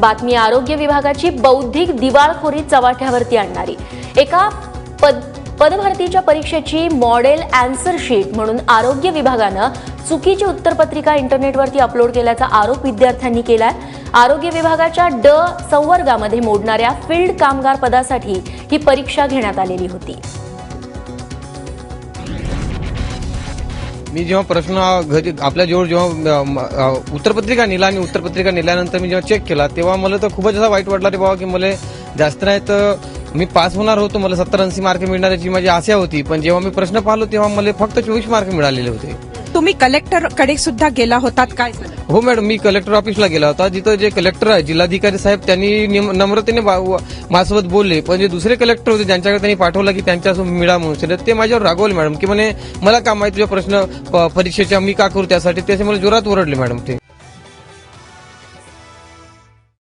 बातमी आरोग्य विभागाची बौद्धिक दिवाळखोरी चव्हाट्यावरती आणणारी. एका पद पदभरतीच्या परीक्षेची मॉडेल अँसर शीट म्हणून आरोग्य विभागानं चुकीची उत्तरपत्रिका इंटरनेटवरती अपलोड केल्याचा आरोप विद्यार्थ्यांनी केलाय. आरोग्य विभागाच्या ड संवर्गामध्ये मोडणाऱ्या फील्ड कामगार पदासाठी ही परीक्षा घेण्यात आलेली होती. मी जेव्हा प्रश्न घरी आपल्या जवळ जेव्हा उत्तरपत्रिका नेला आणि उत्तरपत्रिका नेल्यानंतर मी जेव्हा चेक केला तेव्हा मला तर खूपच असा वाईट वाटला रे बाबा की मला जास्त नाही तर मी पास होणार होतो मला सत्तर ऐंशी मार्क मिळणार याची माझी आशा होती. पण जेव्हा मी प्रश्न पाहिलो तेव्हा मला फक्त चोवीस मार्क मिळालेले होते. तुम्ही कलेक्टरकडे सुद्धा गेला होतात काय? झालं हो मॅडम मी कलेक्टर ऑफिसला गेला होता. जिथं जे कलेक्टर आहे जिल्हाधिकारी साहेब त्यांनी निम- नम्रतेने बा- व- माझ्यासोबत बोलले. पण जे दुसरे कलेक्टर होते ज्यांच्याकडे त्यांनी पाठवलं की त्यांच्यासोबत मिळा म्हणून तर ते माझ्यावर रागवले मॅडम की म्हणे मला का माहिती तुझा प्रश्न प- परीक्षेच्या मी का करू त्यासाठी? त्याचे मला जोरात ओरडले मॅडम ते.